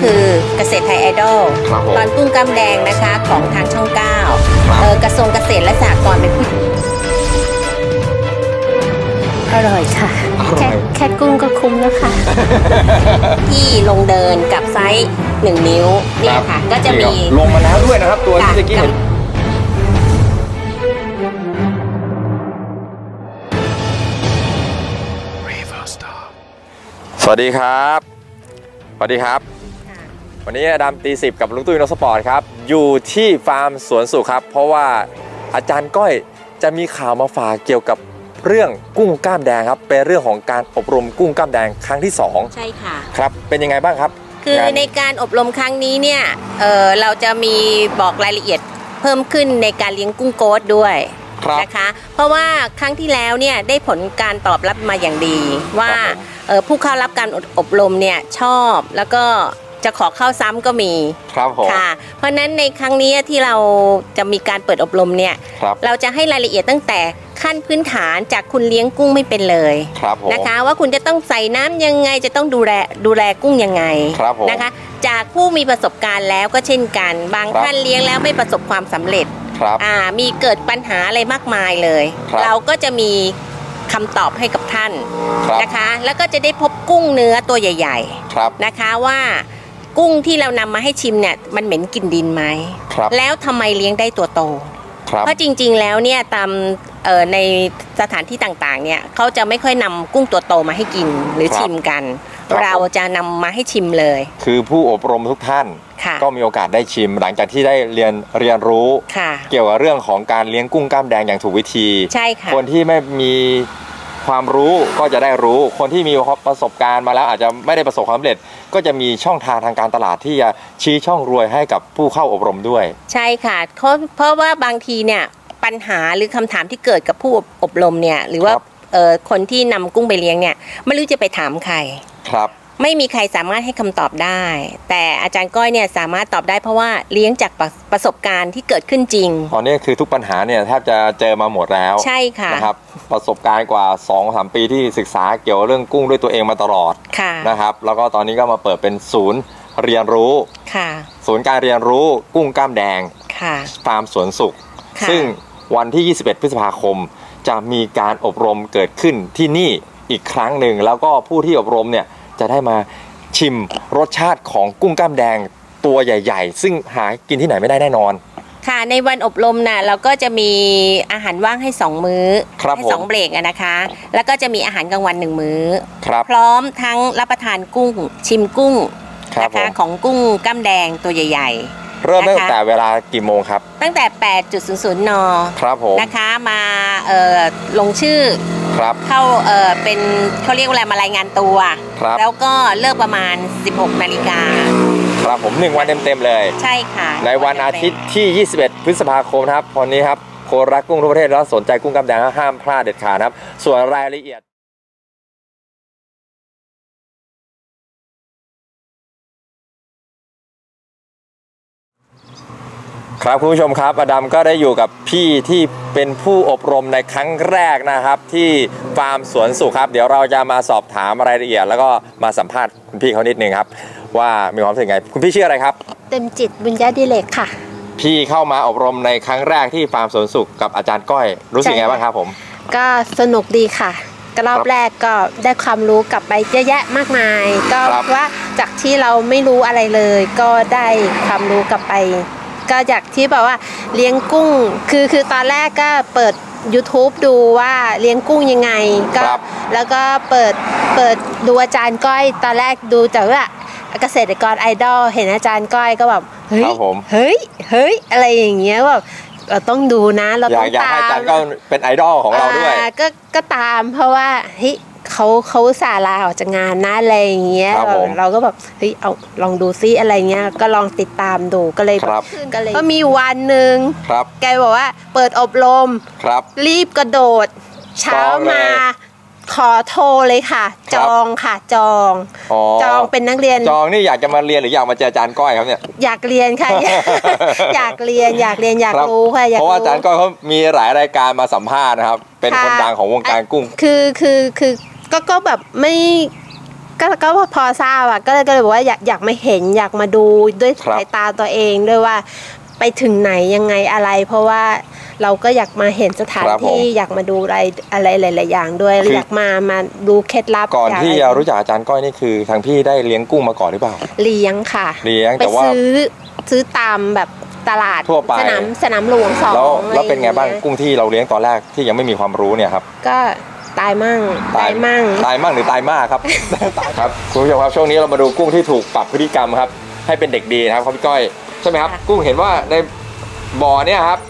คือเกษตรไทยไอดอลครับผมตอนกุ้งกำแดงนะคะของทางช่องเก้าครับ เออกระทรวงเกษตรและสหกรณ์เป็นผู้ อร่อยค่ะแค่แค่กุ้งก็คุ้มแล้วค่ะ ที่ลงเดินกับไซส์ 1 นิ้วเนี่ยค่ะ ก็จะมีนี่ครับลงมาแล้วด้วยนะครับ ตัวที่ค่ะตะกี้เห็นสวัสดีครับ สวัสดีครับ วันนี้อดำตีสิบกับลุงตุ้ยนกสปอร์ตครับอยู่ที่ฟาร์มสวนสุขครับ เพราะว่าอาจารย์ก้อยจะมีข่าวมาฝากเกี่ยวกับเรื่องกุ้งกล้ามแดงครับ เป็นเรื่องของการอบรมกุ้งกล้ามแดงครั้งที่สองใช่ค่ะครับเป็นยังไงบ้างครับ คืองานในการอบรมครั้งนี้เนี่ยเออเราจะมีบอกรายละเอียดเพิ่มขึ้นในการเลี้ยงกุ้งโกดด้วยครับนะคะเพราะว่าครั้งที่แล้วเนี่ยได้ผลการตอบรับมาอย่างดี ว่าครับผมเออผู้เข้ารับการอบรมเนี่ยชอบแล้วก็ จะขอเข้าซ้ำก็มีครับผมค่ะ เพราะฉะนั้นในครั้งนี้ที่เราจะมีการเปิดอบรมเนี่ย ครับเราจะให้รายละเอียดตั้งแต่ขั้นพื้นฐานจากคุณเลี้ยงกุ้งไม่เป็นเลยครับผม นะคะ ว่าคุณจะต้องใส่น้ำยังไงจะต้องดูแลดูแลกุ้งยังไงครับผมนะคะ จากผู้มีประสบการณ์แล้วก็เช่นกัน บางครับ ท่านเลี้ยงแล้วไม่ประสบความสำเร็จ ครับ อ่ามีเกิดปัญหาอะไรมากมายเลย ครับเราก็จะมีคำตอบให้กับท่านครับ นะคะ แล้วก็จะได้พบกุ้งเนื้อตัวใหญ่ ครับ ๆ นะคะว่า กุ้งที่เรานำมาให้ชิมเนี่ยมันเหม็นกลิ่นดินไหมครับแล้วทำไมเลี้ยงได้ตัวโตครับเพราะจริงๆแล้วเนี่ยตามเอ่อในสถานที่ต่างๆเนี่ยเขาจะไม่ค่อยนำกุ้งตัวโตมาให้กินหรือครับชิมกันครับเราจะนำมาให้ชิมเลย คือผู้อบรมทุกท่านค่ะก็มีโอกาสได้ชิมหลังจากที่ได้เรียนเรียนรู้ค่ะเกี่ยวกับเรื่องของการเลี้ยงกุ้งกล้ามแดงอย่างถูกวิธีใช่ค่ะคนที่ไม่มีความรู้ก็จะได้รู้คนที่มีประสบการณ์มาแล้วอาจจะไม่ได้ประสบความสำเร็จ ก็จะมีช่องทางทางการตลาดที่จะชี้ช่องรวยให้กับผู้เข้าอบรมด้วย ใช่ค่ะเพราะเพราะว่าบางทีเนี่ยปัญหาหรือคำถามที่เกิดกับผู้อบรมเนี่ยหรือว่าครับเอ่อคนที่นำกุ้งไปเลี้ยงเนี่ยไม่รู้จะไปถามใครครับ ไม่มีใครสามารถให้คำตอบได้ แต่อาจารย์ก้อยเนี่ยสามารถตอบได้เพราะว่าเลี้ยงจากประประสบการณ์ที่เกิดขึ้นจริงตอนนี้คือทุกปัญหาเนี่ยแทบจะเจอมาหมดแล้วใช่ค่ะนะครับประสบการณ์กว่า2อสปีที่ศึกษาเกี่ยวกับเรื่องกุ้งด้วยตัวเองมาตลอดค่ะนะครับแล้วก็ตอนนี้ก็มาเปิดเป็นศูนย์เรียนรู้ค่ะศูนย์การเรียนรู้กุ้งกล้ามแดงค่ะฟาร์มสวนสุขค่ะซึ่งวันที่ 21 พฤษภาคม จะมีการอบรมเกิดขึ้นที่นี่อีกครั้งหนึ่งแล้วก็ผู้ที่อบรมเนี่ย จะได้มาชิมรสชาติของกุ้งกล้ามแดงตัวใหญ่ ๆ ซึ่งหากินที่ไหนไม่ได้แน่นอน ค่ะในวันอบรมน่ะเราก็จะมีอาหารว่างให้สองมื้อครับให้ผมสองเบรกอะนะคะ แล้วก็จะมีอาหารกลางวันหนึ่งมื้อ ครับพร้อมทั้งรับประทานกุ้ง ชิมกุ้งครับนะคะผมของกุ้งกล้ามแดงตัวใหญ่ เริ่มตั้งนะคะ แต่เวลากี่โมงครับ ๆ ตั้งแต่ 8.00 น ครับผม นะคะมาเอ่อลงชื่อ ครับเข้าเอ่อเป็นเขาเรียกว่าอะไรมารายงานตัว ครับแล้วก็เลิกประมาณ 16 นาฬิกาครับผมหนึ่งวันเต็มๆเลย ใช่ค่ะในวันอาทิตย์ที่ 21 พฤษภาคมนะครับวันนี้ครับโคนรักกุ้งทั่วประเทศแล้วสนใจกุ้งกล้ามแดงห้ามพลาดเด็ดขาดนะครับ ส่วนรายละเอียด ครับคุณผู้ชมครับอดัมก็ได้อยู่กับพี่ที่เป็นผู้อบรมในครั้งแรกนะครับ ที่ฟาร์มสวนสุขครับ เดี๋ยวเราจะมาสอบถามรายละเอียด แล้วก็มาสัมภาษณ์คุณพี่เขานิดนึงครับ ว่ามีความรู้สึกไง คุณพี่ชื่ออะไรครับ เต็มจิตบุญญาดิเลกค่ะ พี่เข้ามาอบรมในครั้งแรกที่ฟาร์มสวนสุขกับอาจารย์ก้อยรู้สึกไงบ้างครับผม ก็สนุกดีค่ะก็รอบครับแรกก็ได้ความรู้กลับไปเยอะแยะมากมาย ก็ครับว่าจากที่เราไม่รู้อะไรเลย ก็ได้ความรู้กลับไป ก็จากที่แบบว่าเลี้ยงกุ้ง คือคือตอนแรกก็เปิด YouTube ดูว่าเลี้ยงกุ้งยังไงก็ครับ แล้วก็เปิดเปิดดูอาจารย์ก้อยตอนแรกดูจากว่าเกษตรกรไอดอลเห็นอาจารย์ก้อยก็แบบเฮ้ยครับผม เฮ้ยเฮ้ยอะไรอย่างเงี้ยแบบเราต้องดูนะเราอยาต้กองอยากให้ตาอาจามรย์ก็เป็นไอดอลของเราด้วย อ่ก็ก็ตามเพราะว่าเฮ้ย เขาเขาอุตสาห์ลาออกจากงานนะอะไรอย่างเงี้ยครับผมเราก็แบบเฮ้ยเอาลองดูซิอะไรเงี้ยก็ลองติดตามดูก็เลยครับ ก็เลยก็มีวันหนึ่งครับแกบอกว่าเปิดอบรม ครับ รีบกระโดด เช้าต้องเลยมาขอโทรเลยค่ะคจรับองค่ะจอง อ๋อ จองเป็นนักเรียน จองนี่อยากจะมาเรียนหรืออยากมาเจออาจารย์ก้อยครับเนี่ย อยากเรียนค่ะ อยากเรียนอยากเรียนอยากครับ รู้ค่ะอยากเพราะว่าอาจารย์ก้อยเขามีหลายรายการมาสัมภาษณ์นะครับ เป็นค่ะคนดังของวงการกุ้ง คือคือคือ ก็ก็แบบไม่ก็ก็พอทราบอะก็เลยก็เลยบอกว่าอยากอยากมาเห็นอยากมาดูด้วยครับสายตาตัวเองด้วยว่าไปถึงไหนยังไงอะไร เพราะว่าเราก็อยากมาเห็นสถานครับผมที่อยากมาดูอะไรอะไรหลาย ๆ อย่างด้วยคือออยากมามาดูเคล็ดลับก่อนยาที่อะไรจะรู้จักอาจารย์ก้อยนี่คือ ทางพี่ได้เลี้ยงกุ้งมาก่อนหรือเปล่า เลี้ยงค่ะ เลี้ยงไปแต่ว่าซื้อซื้อตามแบบตลาดทั่วไปสนามสนามหลวงสองแล้วอะรแล้วเป็นไงบ้างอย่ยกุ้งที่เราเลี้ยงตอนแรกที่ยังไม่มีความรู้เนี่ยครับ ก็ ตายมั่งตายมั่งตายมั่งหรือตายมากครับครับคุณผู้ชมครับช่วงนี้เรามาดูกุ้งที่ถูกปรับพฤติกรรมครับ ให้เป็นเด็กดีนะครับครับพี่ก้อยใช่ไหมครับค่ะกุ้งเห็นว่าในบ่อเนี่ยครับ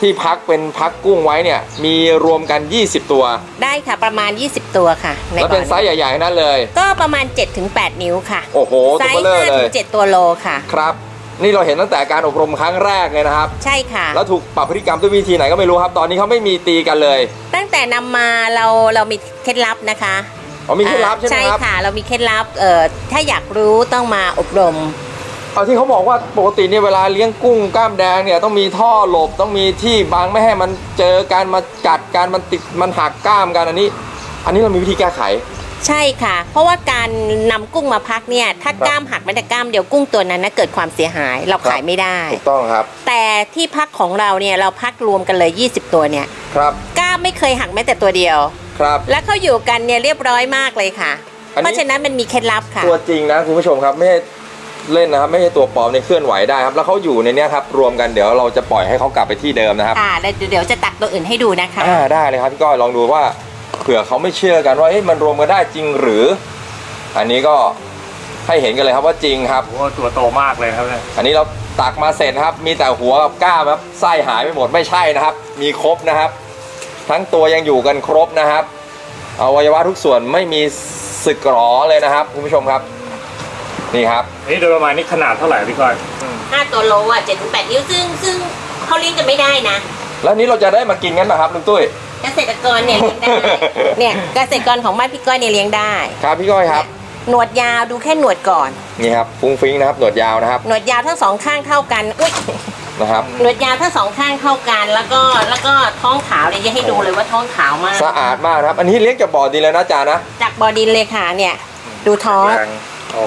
ที่พักเป็นพักกุ้งไว้เนี่ยมีรวมกัน 20 ตัว ได้ค่ะประมาณ 20 ตัวค่ะในแล้วเป็นบ่อไซส์ใหญ่ๆทั้งนั้นเลย ก็ประมาณ7-8 นิ้วค่ะ โอ้โหไซตัวส์เบลอเลย5-7ตัวโลค่ะครับ นี่เราเห็นตั้งแต่การอบรมครั้งแรกเลยนะครับ ใช่ค่ะ แล้วถูกปรับพฤติกรรมด้วยวิธีไหนก็ไม่รู้ครับ ตอนนี้เขาไม่มีตีกันเลย ตั้งแต่นำมาเราเรามีเคล็ดลับนะคะอ๋อมีเคล็ดลับใช่ไหมใช่ครับค่ะ เรามีเคล็ดลับเอ่อถ้าอยากรู้ต้องมาอบรมเอาที่เขาบอกว่าปกติเนี่ยเวลาเลี้ยงกุ้งกล้ามแดงเนี่ยต้องมีท่อหลบต้องมีที่บังไม่ให้มันเจอการมากัดการมันติดมันหักกล้ามกันอันนี้ อันนี้เรามีวิธีแก้ไข ใช่ค่ะ เพราะว่าการนำกุ้งมาพักเนี่ย ถ้ากล้ามหักแม้แต่กล้ามเดียวกุ้งตัวนั้นนะเกิดความเสียหายเราขายไม่ได้ ถูกต้องครับ แต่ที่พักของเราเนี่ยเราพักรวมกันเลย 20 ตัวเนี่ย ครับกล้ามไม่เคยหักแม้แต่ตัวเดียว ครับ และเขาอยู่กันเนี่ยเรียบร้อยมากเลยค่ะอันนี้เพราะฉะนั้นมันมีเคล็ดลับค่ะ ตัวจริงนะคุณผู้ชมครับไม่ใช่เล่นนะครับไม่ใช่ตัวปลอมเนี่ยเคลื่อนไหวได้ครับ แล้วเขาอยู่ในเนี้ยครับรวมกันเดี๋ยวเราจะปล่อยให้เขากลับไปที่เดิมนะครับค่ะแล้วเดี๋ยวจะตักตัวอื่นให้ดูนะคะอ่าได้เลยครับพี่ก้อยลองดูว่า เผื่อเขาไม่เชื่อกันว่าเอ๊ะมันรวมกันได้จริงหรือ อันนี้ก็ให้เห็นกันเลยครับว่าจริงครับโอ้โหตัวโตมากเลยครับเนี่ยอันนี้เราตักมาเสร็จครับ มีแต่หัวกับก้ามครับไส้หายไปหมดไม่ใช่นะครับ มีครบนะครับ ทั้งตัวยังอยู่กันครบนะครับอวัยวะทุกส่วนไม่มีสึกหรอเลยนะครับคุณผู้ชมครับ นี่ครับนี่โดยประมาณนี้ขนาดเท่าไหร่พี่ก้อย5ตัวโลอะ7-8นิ้วซึ่งซึ่งเขาเลี้ยงกันไม่ได้นะ แล้วนี้เราจะได้มากินกันนะครับลุงตุ้ย เกษตรกรเนี่ยเลี้ยงได้เนี่ยเกษตรกรของบ้านพี่ก้อยเนี่ยเลี้ยงได้ ครับพี่ก้อยครับหนวดยาวดูแค่หนวดก่อนนี่ครับฟุ้งฟิ้งนะครับหนวดยาวนะครับหนวดยาวทั้งสองข้างเท่ากันอุ้ยนะครับหนวดยาวทั้งสองข้างเท่ากัน แล้วก็แล้วก็ท้องขาวเลยจะให้ดูเลยว่าท้องขาวมากสะอาดมากนะครับ อันนี้เลี้ยงจากบ่อดินแล้วนะจานะจากบอดินเลยค่ะเนี่ย ดูท้องแรง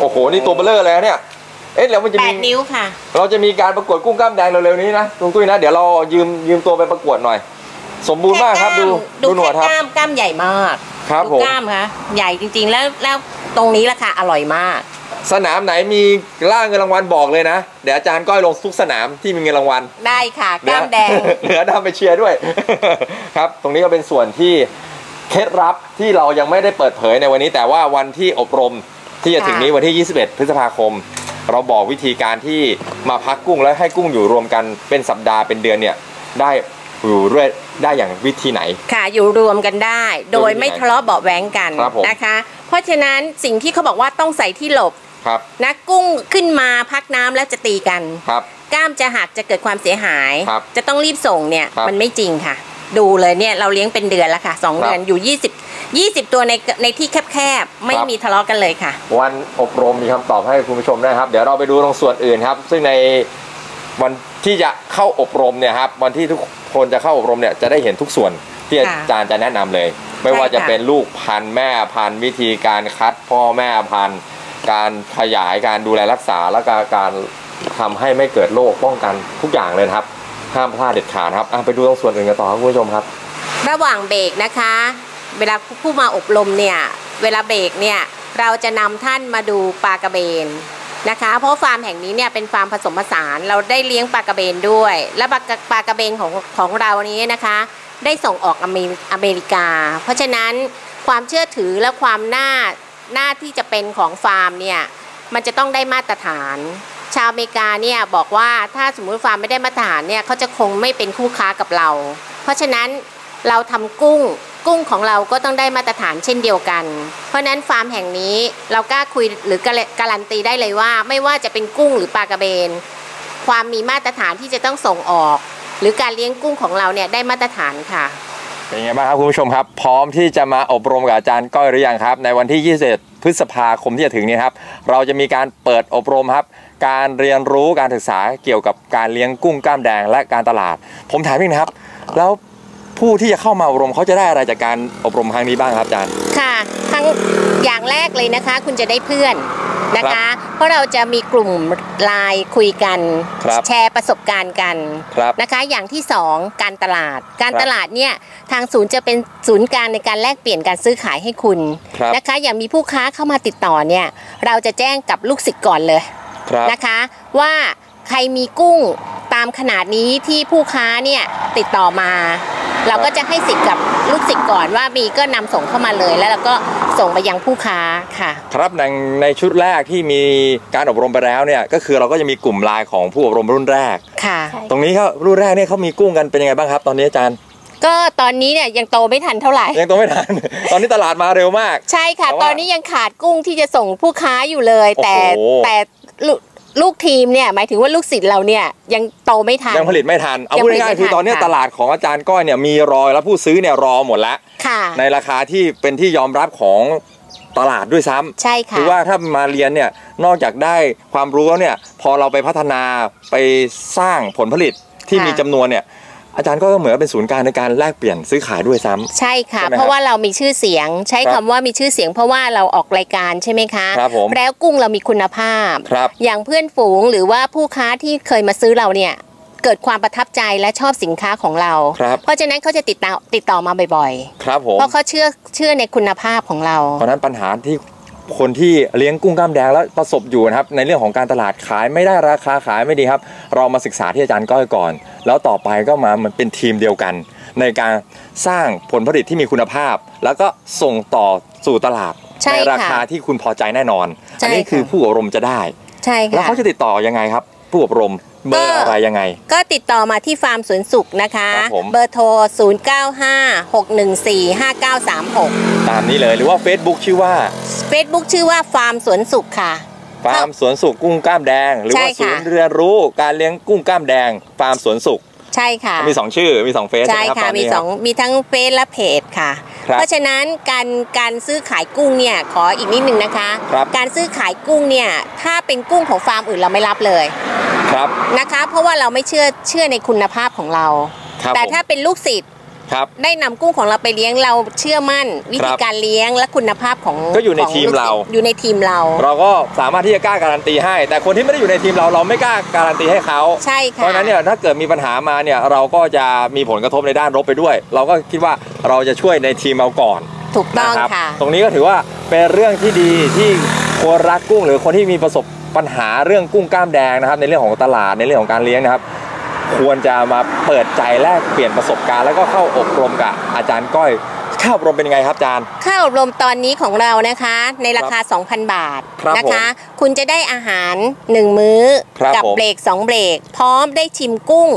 โอ้โหนี่ตัวเบลเลอร์เลยนะเนี่ยเอ๊ะแล้วมันจะแปมีดนิ้วค่ะ เราจะมีการประกวดกุ้งกล้ามแดงเร็วๆนี้นะลุงตุ้ยนะเดี๋ยวเรายืมยืมตัวไปประกวดหน่อย สมบูรณ์มากครับดูดูดูหนวแค่ดครับกล้ามกล้ามใหญ่มากครับดูผมกล้ามค่ะใหญ่จริงๆ แล้วแล้วตรงนี้ราคาอร่อยมาก สนามไหนมีล่าเงินรางวัลบอกเลยนะ เดี๋ยวอาจารย์ก้อยลงทุกสนามที่มีเงินรางวัลได้ค่ะกล้ามแดงเหลือดำไปเชียร์ด้วยครับ ตรงนี้ก็เป็นส่วนที่เคล็ดลับที่เรายังไม่ได้เปิดเผยในวันนี้ แต่ว่าวันที่อบรมที่จะถึงนี้วันที่ 21 พฤษภาคม เราบอกวิธีการที่มาพักกุ้งแล้วให้กุ้งอยู่รวมกันเป็นสัปดาห์เป็นเดือนเนี่ยได้ อยู่ด้วยได้อย่างวิธีไหน ค่ะอยู่รวมกันได้ โดยไม่ทะเลาะเบาะแว้งกันครับผม นะคะ เพราะฉะนั้นสิ่งที่เขาบอกว่าต้องใส่ที่หลบครับนะกุ้งขึ้นมาพักน้ำแล้วจะตีกัน ครับ กล้ามจะหักจะเกิดความเสียหาย ครับจะต้องรีบส่งเนี่ยครับมันไม่จริงค่ะ ดูเลยเนี่ยเราเลี้ยงเป็นเดือนแล้วค่ะสองครับเดือนอยู่ 20 20 ตัวในในที่แคบๆ ไม่ครับ มีทะเลาะกันเลยค่ะ วันอบรมมีคำตอบให้คุณผู้ชมนะครับ เดี๋ยวเราไปดูตรงส่วนอื่นครับ ซึ่งในวันที่จะเข้าอบรมเนี่ยครับวันที่ทุก คนจะเข้าอบรมเนี่ยจะได้เห็นทุกส่วนที่อาค่ะจารย์จะแนะนำเลย ไม่ว่าใช่ค่ะจะเป็นลูกพันธุ์แม่พันธุ์วิธีการคัดพ่อแม่พันธุ์การขยายการดูแลรักษาและการการทำให้ไม่เกิดโรคป้องกันทุกอย่างเลยนะครับ ห้ามพลาดเด็ดขาดครับอะไปดูตรงส่วนอื่นกันต่อครับคุณผู้ชมครับ ระหว่างเบรกนะคะ เวลาผู้มาอบรมเนี่ยเวลาเบรกเนี่ยเราจะนำท่านมาดูปลากระเบน นะคะ เพราะฟาร์มแห่งนี้เนี่ยเป็นฟาร์มผสมผสานเราได้เลี้ยงปลากระเบนด้วย และปลากระปลากระเบนของของเรานี้นะคะ ได้ส่งออกอเมริอเมริกา เพราะฉะนั้นความเชื่อถือและความน่าน่าที่จะเป็นของฟาร์มเนี่ยมันจะต้องได้มาตรฐาน ชาวอเมริกาเนี่ยบอกว่าถ้าสมมุติฟาร์มไม่ได้มาตรฐานเนี่ยเขาจะคงไม่เป็นคู่ค้ากับเรา เพราะฉะนั้นเราทำกุ้ง กุ้งของเราก็ต้องได้มาตรฐานเช่นเดียวกัน เพราะฉะนั้นฟาร์มแห่งนี้เรากล้าคุยหรือการันตีได้เลยว่า ไม่ว่าจะเป็นกุ้งหรือปลากระเบน ความมีมาตรฐานที่จะต้องส่งออก หรือการเลี้ยงกุ้งของเราเนี่ยได้มาตรฐานค่ะเป็นไงบ้างครับคุณผู้ชมครับ พร้อมที่จะมาอบรมกับอาจารย์ก้อยหรือยังครับ ในวันที่ 21 พฤษภาคมที่จะถึงนี้ครับ เราจะมีการเปิดอบรมครับ การเรียนรู้การศึกษาเกี่ยวกับการเลี้ยงกุ้งกล้ามแดงและการตลาด ผมถามอีกนะครับ แล้ว ผู้ที่จะเข้ามาอบรมเขาจะได้อะไรจากการอบรมครั้งนี้บ้างครับอาจารย์ ค่ะทั้งอย่างแรกเลยนะคะ คุณจะได้เพื่อนนะคะ เพราะเราจะมีกลุ่มไลน์คุยกันครับแชร์ประสบการณ์กันครับนะคะ อย่างที่สองการตลาด การครับตลาดเนี่ยทางศูนย์จะเป็นศูนย์กลางในการแลกเปลี่ยนการซื้อขายให้คุณครับนะคะ อย่างมีผู้ค้าเข้ามาติดต่อเนี่ยเราจะแจ้งกับลูกศิษย์ก่อนเลยครับนะคะ ว่า ใครมีกุ้งตามขนาดนี้ที่ผู้ค้าเนี่ยติดต่อมา เราก็จะให้สิทธิ์กับลูกศิษย์ก่อนว่ามีก็นำส่งเข้ามาเลย แล้วเราก็ส่งไปยังผู้ค้าค่ะ ครับในในชุดแรกที่มีการอบรมไปแล้วเนี่ยก็คือเราก็จะมีกลุ่มไลน์ของผู้อบรมรุ่นแรกค่ะ ตรงนี้ครับรุ่นแรกเนี่ยเขามีกุ้งกันเป็นยังไงบ้างครับ ตอนนี้อาจารย์ก็ตอนนี้เนี่ยยังโตไม่ทันเท่าไหร่ ยังตัวไม่ทัน ตอนนี้ตลาดมาเร็วมาก ใช่ค่ะแต่ว่าตอนนี้ยังขาดกุ้งที่จะส่งผู้ค้าอยู่เลย แต่โอ้โหแต่ ลูกลูกทีมเนี่ยหมายถึงว่าลูกศิษย์เราเนี่ยยังโตไม่ทันยังผลิตไม่ทันเอายังพูดผลิตง่ายไม่ๆคือทันตอนนี้ค่ะตลาดของอาจารย์ก้อยเนี่ยมีรอยแล้วผู้ซื้อเนี่ยรอหมดแล้วค่ะในราคาที่เป็นที่ยอมรับของตลาดด้วยซ้ำใช่ค่ะคือว่าถ้ามาเรียนเนี่ยนอกจากได้ความรู้แล้วเนี่ยพอเราไปพัฒนาไปสร้างผลผลิตที่ค่ะมีจำนวนเนี่ย อาจารย์ก็เหมือนเป็นศูนย์กลางในการแลกเปลี่ยนซื้อขายด้วยซ้ำใช่ค่ะใช่ไหมครับเพราะว่าเรามีชื่อเสียง ใช้ครัคำบว่ามีชื่อเสียงเพราะว่าเราออกรายการใช่ไหมคะครับผมแล้วกุ้งเรามีคุณภาพครับอย่างเพื่อนฝูงหรือว่าผู้ค้าที่เคยมาซื้อเราเนี่ยเกิดความประทับใจและชอบสินค้าของเราครับเพราะฉะนั้นเขาจะติดต่อติดต่อมาบ่อยครับผๆมเพราะเขาเชื่อเชื่อในคุณภาพของเรา เพราะฉะนั้นปัญหาที่ คนที่เลี้ยงกุ้งกล้ามแดงแล้วประสบอยู่นะครับในเรื่องของการตลาดขายไม่ได้ราคาขายไม่ดีครับ เรามาศึกษาที่อาจารย์ก้อยก่อน แล้วต่อไปก็มามันเป็นทีมเดียวกัน ในการสร้างผลผลิตที่มีคุณภาพ แล้วก็ส่งต่อสู่ตลาดใช่ค่ะราคาที่คุณพอใจแน่นอนใช่อันี้คือค่ะผู้อบรมจะได้ใช่แล้วค่ะเขาจะติดต่อยังไงครับ ผู้อบรม เบอร์ก็อะไรยังไง ก็ติดต่อมาที่ฟาร์มสวนสุขนะคะครับผมเบอร์โทร 0956145936 ตามนี้เลยหรือว่า Facebook ชื่อว่า Facebook ชื่อว่าฟาร์มสวนสุขค่ะฟาร์มสวนสุขกุ้งกล้ามแดง หรือว่าใช่ศูค่ะนย์เรียนรู้การเลี้ยงกุ้งกล้ามแดง ฟาร์มสวนสุขใช่ค่ะมีสองชื่อมีสองเฟซใช่ไหมครับค่ะตอนมีนี้สคอรับงมีทั้งเฟซและเพจค่ะครับเพราะฉะนั้นการการซื้อขายกุ้งเนี่ยขออีกนิดนึงนะคะครับการซื้อขายกุ้งเนี่ยถ้าเป็นกุ้งของฟาร์มอื่นเราไม่รับเลย ครับนะคะเพราะว่าเราไม่เชื่อเชื่อในคุณภาพของเราครับแต่ผมถ้าเป็นลูกศิษย์ครับได้นำกุ้งของเราไปเลี้ยงเราเชื่อมั่น วิธีครับการเลี้ยงและคุณภาพของก็อยู่ในขงทีมลูกศิษย์เราอยู่ในทีมเรา เราก็สามารถที่จะกล้าการันตีให้ แต่คนที่ไม่ได้อยู่ในทีมเราเราไม่กล้าการันตีให้เขาใช่เพค่ะราะฉะนั้นเนี่ยถ้าเกิดมีปัญหามาเนี่ยเราก็จะมีผลกระทบในด้านลบไปด้วย เราก็คิดว่าเราจะช่วยในทีมเราก่อนถูกต้องนะครับค่ะตรงนี้ก็ถือว่าเป็นเรื่องที่ดีที่คนรักกุ้งหรือคนที่มีประสบ ปัญหาเรื่องกุ้งกล้ามแดงนะครับ ในเรื่องของตลาดในเรื่องของการเลี้ยงนะครับ ควรจะมาเปิดใจแลกเปลี่ยนประสบการณ์ แล้วก็เข้าอบรมกับอาจารย์ก้อยเข้าอบรมเป็นยังไงครับอาจารย์ ค่าอบรมตอนนี้ของเรานะคะ ในราคา 2,000 บาทครับนะคะผมคุณจะได้อาหาร 1 มื้อครับกัผมเบรก 2 เบรก พร้อมได้ชิมกุ้ง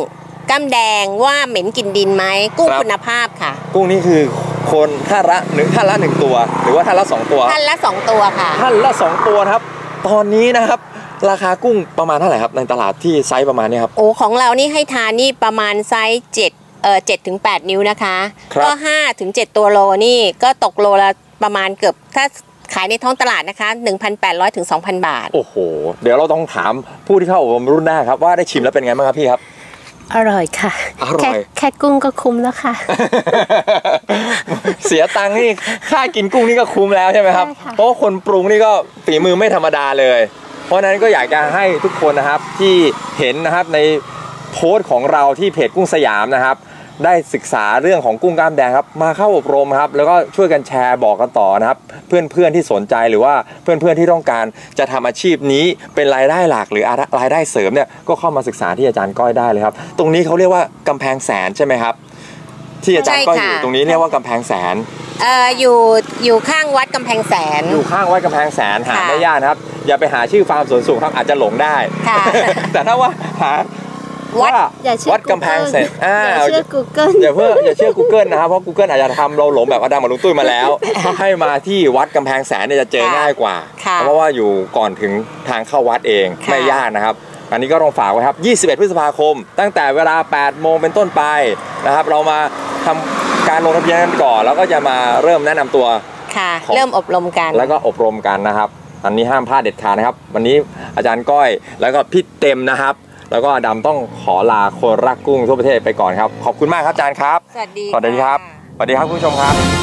กล้ามแดงว่าเหม็นกลินดินไหมกุ้งครับคุณภาพค่ะ กุ้งนี่คือคนท่านละหนึ่งท่านละหนึ่งตัว หรือว่าท่านละสองตัวท่านละ2ตัวค่ะท่านละสองตัวนะครับ ตอนนี้นะครับราคากุ้งประมาณเท่าไหร่ครับในตลาดที่ไซส์ประมาณเนี้ครับ โอ้ของเรานี่ให้ทานนี่ประมาณไซส์7เอ่อ7ถึง8นิ้วนะคะครับก็5ถึง7ตัวโลนี่ก็ตกโลละประมาณเกือบถ้าขายในท้องตลาดนะคะ 1,800ถึง2,000 บาท โอ้โห เดี๋ยวเราต้องถามผู้ที่เข้าอบรมรุ่นหน้าครับ ว่าได้ชิมแล้วเป็นไงบ้างครับพี่ครับ อร่อยค่ะ อร่อยแค่แค่กุ้งก็คุ้มแล้วค่ะ เสียตังค์นี่ค่ากินกุ้งนี่ก็คุ้มแล้วใช่ไหมครับใช่ค่ะเพราะว่าคนปรุงนี่ก็ฝีมือไม่ธรรมดาเลย เพราะฉะนั้นก็อยากจะให้ทุกคนนะครับที่เห็นนะครับในโพสต์ของเราที่เพจกุ้งสยามนะครับ ได้ศึกษาเรื่องของกุ้งกล้ามแดงครับมาเข้าอบรมครับ แล้วก็ช่วยกันแชร์บอกกันต่อนะครับ เพื่อนๆที่สนใจหรือว่าเพื่อนๆที่ต้องการจะทำอาชีพนี้เป็นรายได้หลักหรือรายได้เสริมเนี่ยก็เข้ามาศึกษาที่อาจารย์ก้อยได้เลยครับ ตรงนี้เขาเรียกว่ากำแพงแสนใช่ไหมครับ ที่อาจารย์ก้อยอยู่ใช่ค่ะตรงนี้เรียกว่ากำแพงแสนเอ่ออยู่อยู่ข้างวัดกำแพงแสน อยู่ข้างวัดกำแพงแสนหาค่ะไม่ยากนะครับ อย่าไปหาชื่อฟาร์มสวนสุขครับอาจจะหลงได้ค่ะแต่ถ้าว่าหา วัดว่าอย่าเชื่อวัดกำแพงแสนอ่าอย่าเชื่อ Google อย่าเพิ่งอย่าเชื่อ Google นะครับเพราะ Google อาจจะทำเราหลงแบบอดัมกับลุงตุ้ยมาแล้ว ให้มาที่วัดกำแพงแสนเนี่ยจะเจอค่ะง่ายกว่าค่ะเพราะว่าอยู่ก่อนถึงทางเข้าวัดเองค่ะไม่ยากนะครับอันนี้ก็ต้องฝากไว้ครับ 21 พฤษภาคม ตั้งแต่เวลา 8 โมงเป็นต้นไปนะครับ เรามาทำการลงทะเบียนกันก่อน แล้วก็จะมาเริ่มแนะนำตัว ค่ะของเริ่มอบรมกัน แล้วก็อบรมกันนะครับ อันนี้ห้ามพลาดเด็ดขาดนะครับ วันนี้อาจารย์ก้อย แล้วก็พี่เต็มนะครับ แล้วก็อดำต้องขอลาคนรักกุ้งทั่วประเทศไปก่อนครับ ขอบคุณมากครับอาจารย์ครับ สวัสดีสวัสดีครับะสวัสดีครับคุณผู้ชมครับ